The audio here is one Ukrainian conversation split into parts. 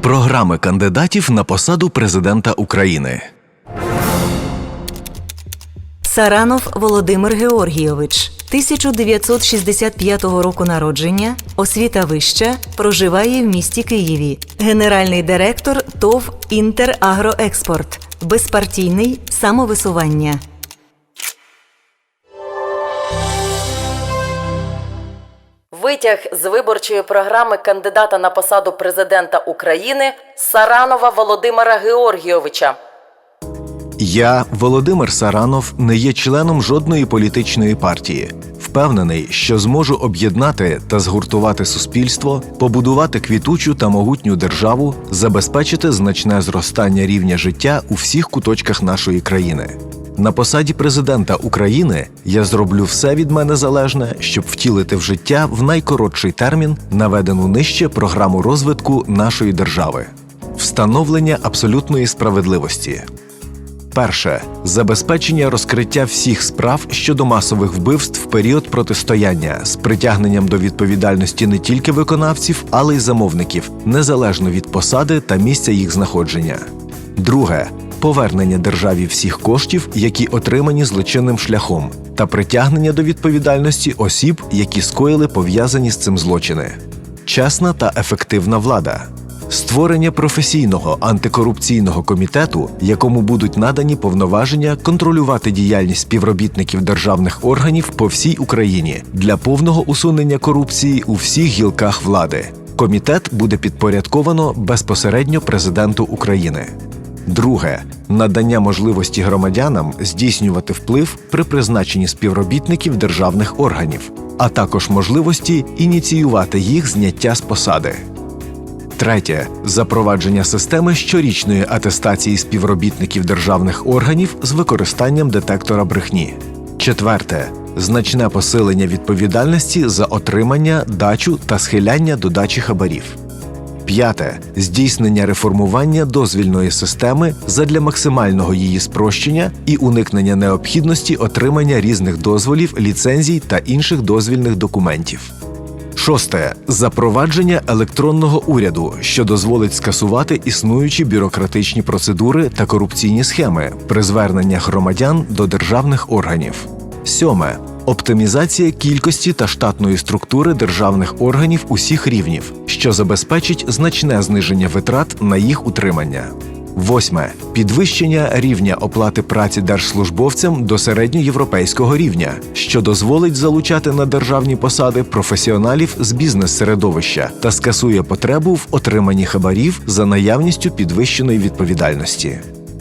Програми кандидатів на посаду президента України. Саранов Володимир Георгійович, 1965 року народження, освіта вища, проживає в місті Києві. Генеральний директор ТОВ Інтерагроекспорт. Безпартійний самовисування. Витяг з виборчої програми кандидата на посаду президента України Саранова Володимира Георгійовича. Я, Володимир Саранов, не є членом жодної політичної партії. Впевнений, що зможу об'єднати та згуртувати суспільство, побудувати квітучу та могутню державу, забезпечити значне зростання рівня життя у всіх куточках нашої країни. На посаді президента України я зроблю все від мене залежне, щоб втілити в життя в найкоротший термін наведену нижче програму розвитку нашої держави, встановлення абсолютної справедливості. Перше забезпечення розкриття всіх справ щодо масових вбивств в період протистояння з притягненням до відповідальності не тільки виконавців, але й замовників, незалежно від посади та місця їх знаходження. Друге повернення державі всіх коштів, які отримані злочинним шляхом, та притягнення до відповідальності осіб, які скоїли пов'язані з цим злочини. Чесна та ефективна влада. Створення професійного антикорупційного комітету, якому будуть надані повноваження контролювати діяльність співробітників державних органів по всій Україні для повного усунення корупції у всіх гілках влади. Комітет буде підпорядковано безпосередньо президенту України. Друге надання можливості громадянам здійснювати вплив при призначенні співробітників державних органів, а також можливості ініціювати їх зняття з посади. Третє запровадження системи щорічної атестації співробітників державних органів з використанням детектора брехні. Четверте значне посилення відповідальності за отримання, дачу та схиляння до дачі хабарів. П'яте здійснення реформування дозвільної системи задля максимального її спрощення і уникнення необхідності отримання різних дозволів, ліцензій та інших дозвільних документів. Шосте запровадження електронного уряду, що дозволить скасувати існуючі бюрократичні процедури та корупційні схеми при зверненнях громадян до державних органів. Сьоме оптимізація кількості та штатної структури державних органів усіх рівнів, що забезпечить значне зниження витрат на їх утримання. Восьме підвищення рівня оплати праці держслужбовцям до середньоєвропейського рівня, що дозволить залучати на державні посади професіоналів з бізнес-середовища та скасує потребу в отриманні хабарів за наявністю підвищеної відповідальності.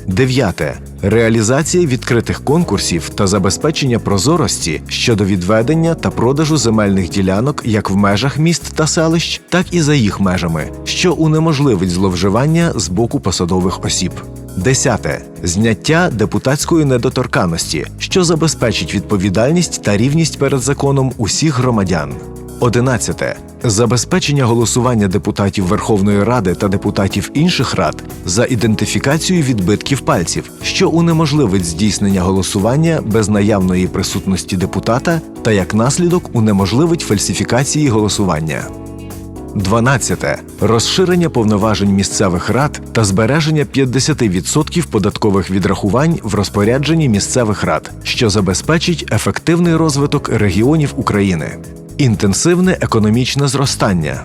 Дев'яте реалізація відкритих конкурсів та забезпечення прозорості щодо відведення та продажу земельних ділянок як в межах міст та селищ, так і за їх межами, що унеможливить зловживання з боку посадових осіб. Десяте зняття депутатської недоторканності, що забезпечить відповідальність та рівність перед законом усіх громадян. Одинадцяте забезпечення голосування депутатів Верховної Ради та депутатів інших рад за ідентифікацією відбитків пальців, що унеможливить здійснення голосування без наявної присутності депутата та як наслідок унеможливить фальсифікації голосування. 12. Розширення повноважень місцевих рад та збереження 50% податкових відрахувань в розпорядженні місцевих рад, що забезпечить ефективний розвиток регіонів України. Інтенсивне економічне зростання.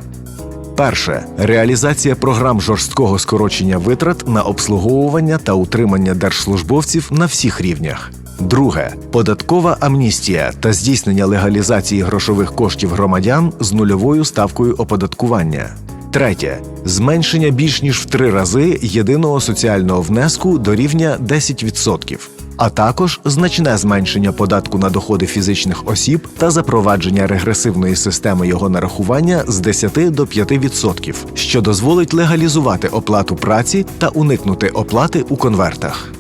Перше реалізація програм жорсткого скорочення витрат на обслуговування та утримання держслужбовців на всіх рівнях. Друге податкова амністія та здійснення легалізації грошових коштів громадян з нульовою ставкою оподаткування. Третє зменшення більш ніж в три рази єдиного соціального внеску до рівня 10%, а також значне зменшення податку на доходи фізичних осіб та запровадження регресивної системи його нарахування з 10 до 5%, що дозволить легалізувати оплату праці та уникнути оплати у конвертах.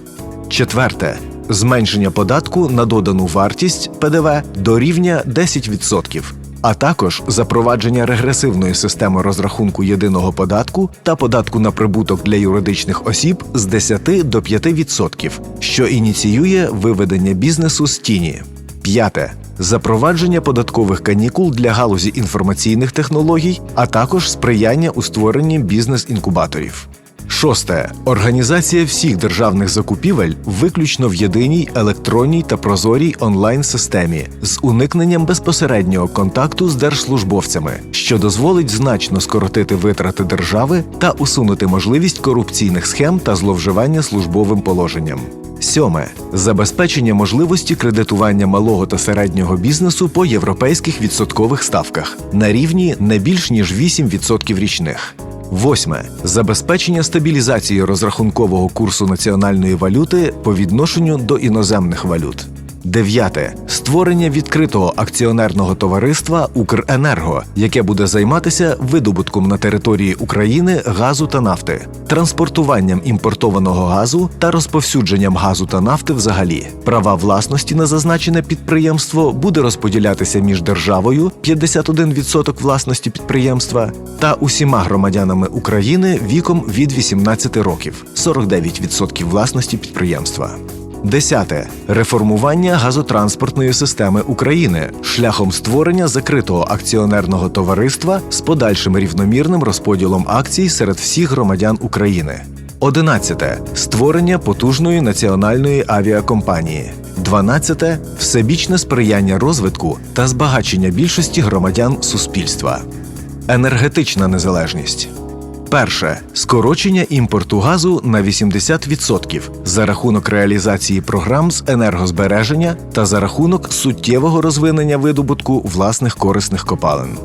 Четверте зменшення податку на додану вартість ПДВ до рівня 10%, а також запровадження регресивної системи розрахунку єдиного податку та податку на прибуток для юридичних осіб з 10 до 5%, що ініціює виведення бізнесу з тіні. П'яте запровадження податкових канікул для галузі інформаційних технологій, а також сприяння у створенні бізнес-інкубаторів. Шосте організація всіх державних закупівель виключно в єдиній електронній та прозорій онлайн-системі з уникненням безпосереднього контакту з держслужбовцями, що дозволить значно скоротити витрати держави та усунути можливість корупційних схем та зловживання службовим положенням. Сьоме забезпечення можливості кредитування малого та середнього бізнесу по європейських відсоткових ставках на рівні не більш ніж 8% річних. Восьме забезпечення стабілізації розрахункового курсу національної валюти по відношенню до іноземних валют. Дев'яте створення відкритого акціонерного товариства Укренерго, яке буде займатися видобутком на території України газу та нафти, транспортуванням імпортованого газу та розповсюдженням газу та нафти взагалі. Права власності на зазначене підприємство буде розподілятися між державою 51% власності підприємства та усіма громадянами України віком від 18 років 49% власності підприємства. Десяте реформування газотранспортної системи України шляхом створення закритого акціонерного товариства з подальшим рівномірним розподілом акцій серед всіх громадян України. Одинадцяте створення потужної національної авіакомпанії. Дванадцяте всебічне сприяння розвитку та збагачення більшості громадян суспільства. Енергетична незалежність. Перше скорочення імпорту газу на 80% за рахунок реалізації програм з енергозбереження та за рахунок суттєвого розвинення видобутку власних корисних копалин.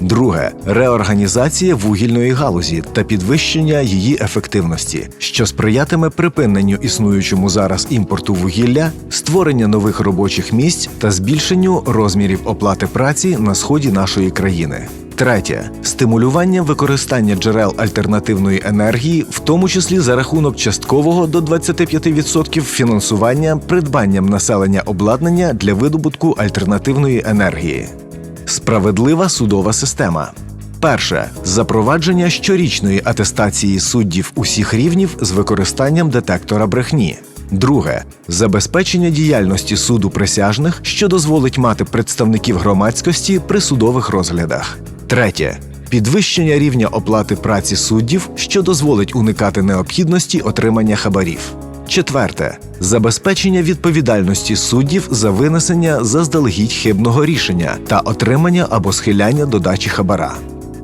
Друге реорганізація вугільної галузі та підвищення її ефективності, що сприятиме припиненню існуючому зараз імпорту вугілля, створення нових робочих місць та збільшенню розмірів оплати праці на сході нашої країни. Третє стимулювання використання джерел альтернативної енергії, в тому числі за рахунок часткового до 25% фінансування придбанням населення обладнання для видобутку альтернативної енергії. Справедлива судова система. Перше запровадження щорічної атестації суддів усіх рівнів з використанням детектора брехні. Друге забезпечення діяльності суду присяжних, що дозволить мати представників громадськості при судових розглядах. Третє підвищення рівня оплати праці суддів, що дозволить уникати необхідності отримання хабарів. Четверте забезпечення відповідальності суддів за винесення заздалегідь хибного рішення та отримання або схиляння додачі хабара.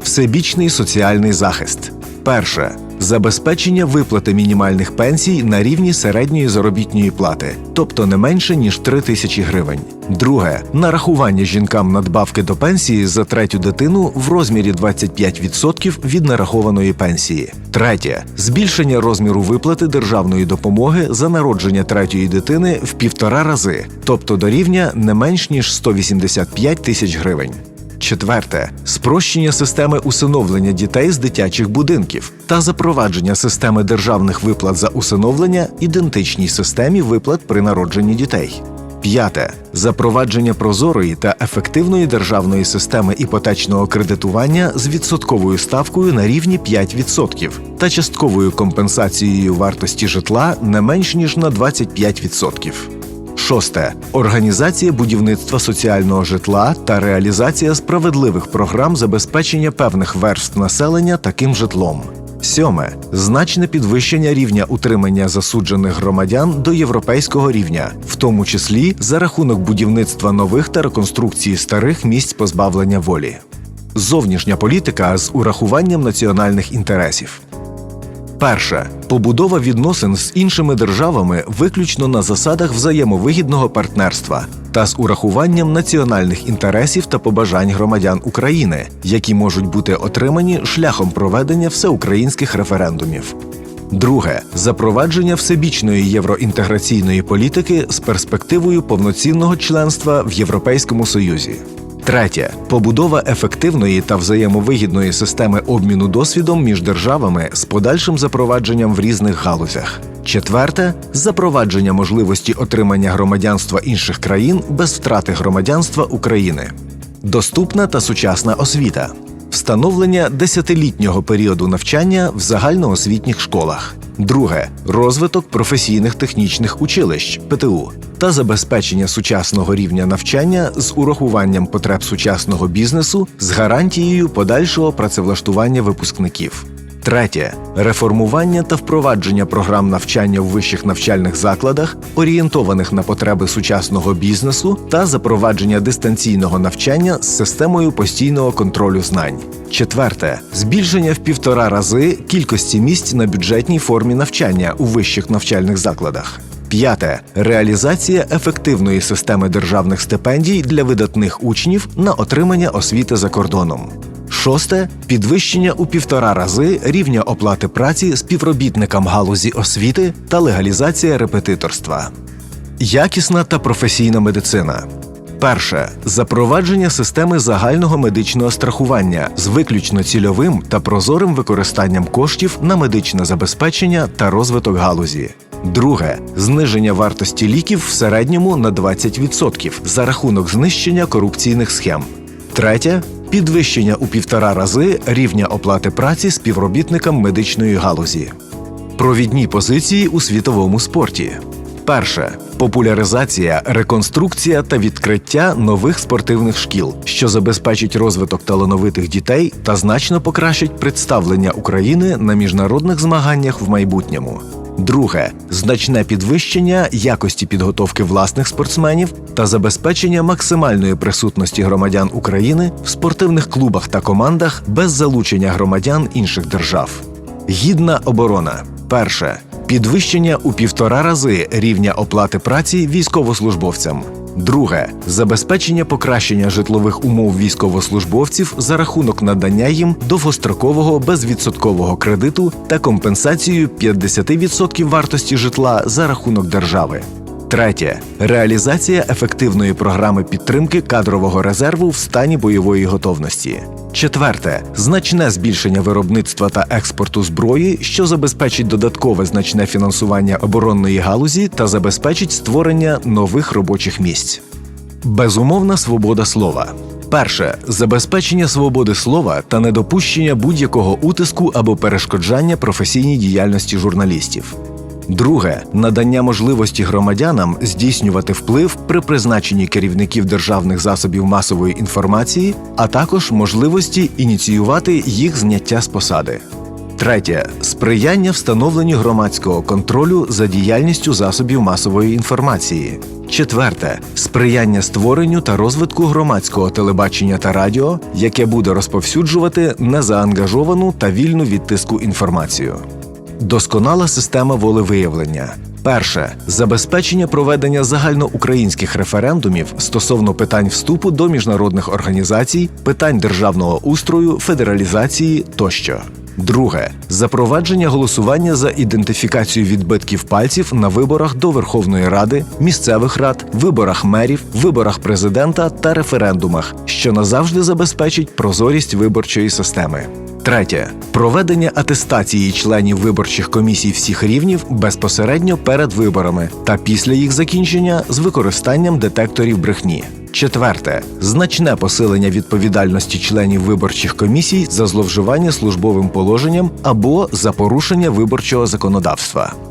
Всебічний соціальний захист. Перше забезпечення виплати мінімальних пенсій на рівні середньої заробітної плати, тобто не менше ніж 3 тисячі гривень. Друге нарахування жінкам надбавки до пенсії за третю дитину в розмірі 25% від нарахованої пенсії. Третє збільшення розміру виплати державної допомоги за народження третьої дитини в півтора рази, тобто до рівня не менш ніж 185 тисяч гривень. Четверте спрощення системи усиновлення дітей з дитячих будинків та запровадження системи державних виплат за усиновлення ідентичній системі виплат при народженні дітей. П'яте запровадження прозорої та ефективної державної системи іпотечного кредитування з відсотковою ставкою на рівні 5% та частковою компенсацією вартості житла не менш ніж на 25%. Шосте організація будівництва соціального житла та реалізація справедливих програм забезпечення певних верств населення таким житлом. Сьоме значне підвищення рівня утримання засуджених громадян до європейського рівня, в тому числі за рахунок будівництва нових та реконструкції старих місць позбавлення волі. Зовнішня політика з урахуванням національних інтересів. Перше побудова відносин з іншими державами виключно на засадах взаємовигідного партнерства та з урахуванням національних інтересів та побажань громадян України, які можуть бути отримані шляхом проведення всеукраїнських референдумів. Друге запровадження всебічної євроінтеграційної політики з перспективою повноцінного членства в Європейському Союзі. Третє побудова ефективної та взаємовигідної системи обміну досвідом між державами з подальшим запровадженням в різних галузях. Четверте запровадження можливості отримання громадянства інших країн без втрати громадянства України. Доступна та сучасна освіта. Встановлення десятилітнього періоду навчання в загальноосвітніх школах. Друге розвиток професійних технічних училищ ПТУ та забезпечення сучасного рівня навчання з урахуванням потреб сучасного бізнесу з гарантією подальшого працевлаштування випускників. Третє реформування та впровадження програм навчання в вищих навчальних закладах, орієнтованих на потреби сучасного бізнесу та запровадження дистанційного навчання з системою постійного контролю знань. Четверте збільшення в півтора рази кількості місць на бюджетній формі навчання у вищих навчальних закладах. П'яте реалізація ефективної системи державних стипендій для видатних учнів на отримання освіти за кордоном. Шосте підвищення у півтора рази рівня оплати праці співробітникам галузі освіти та легалізація репетиторства. Якісна та професійна медицина. Перше запровадження системи загального медичного страхування з виключно цільовим та прозорим використанням коштів на медичне забезпечення та розвиток галузі. Друге зниження вартості ліків в середньому на 20% за рахунок знищення корупційних схем. Третє підвищення у півтора рази рівня оплати праці співробітникам медичної галузі. Провідні позиції у світовому спорті. Перше популяризація, реконструкція та відкриття нових спортивних шкіл, що забезпечить розвиток талановитих дітей та значно покращить представлення України на міжнародних змаганнях в майбутньому. Друге значне підвищення якості підготовки власних спортсменів та забезпечення максимальної присутності громадян України в спортивних клубах та командах без залучення громадян інших держав. Гідна оборона. Перше підвищення у півтора рази рівня оплати праці військовослужбовцям. Друге забезпечення покращення житлових умов військовослужбовців за рахунок надання їм довгострокового безвідсоткового кредиту та компенсацію 50% вартості житла за рахунок держави. Третє реалізація ефективної програми підтримки кадрового резерву в стані бойової готовності. Четверте значне збільшення виробництва та експорту зброї, що забезпечить додаткове значне фінансування оборонної галузі та забезпечить створення нових робочих місць. Безумовна свобода слова. Перше забезпечення свободи слова та недопущення будь-якого утиску або перешкоджання професійній діяльності журналістів. Друге надання можливості громадянам здійснювати вплив при призначенні керівників державних засобів масової інформації, а також можливості ініціювати їх зняття з посади. Третє сприяння встановленню громадського контролю за діяльністю засобів масової інформації. Четверте сприяння створенню та розвитку громадського телебачення та радіо, яке буде розповсюджувати незаангажовану та вільну від тиску інформацію. Досконала система волевиявлення. Перше забезпечення проведення загальноукраїнських референдумів стосовно питань вступу до міжнародних організацій, питань державного устрою, федералізації тощо. Друге запровадження голосування за ідентифікацію відбитків пальців на виборах до Верховної Ради, місцевих рад, виборах мерів, виборах президента та референдумах, що назавжди забезпечить прозорість виборчої системи. Третє проведення атестації членів виборчих комісій всіх рівнів безпосередньо перед виборами та після їх закінчення з використанням детекторів брехні. Четверте значне посилення відповідальності членів виборчих комісій за зловживання службовим положенням або за порушення виборчого законодавства.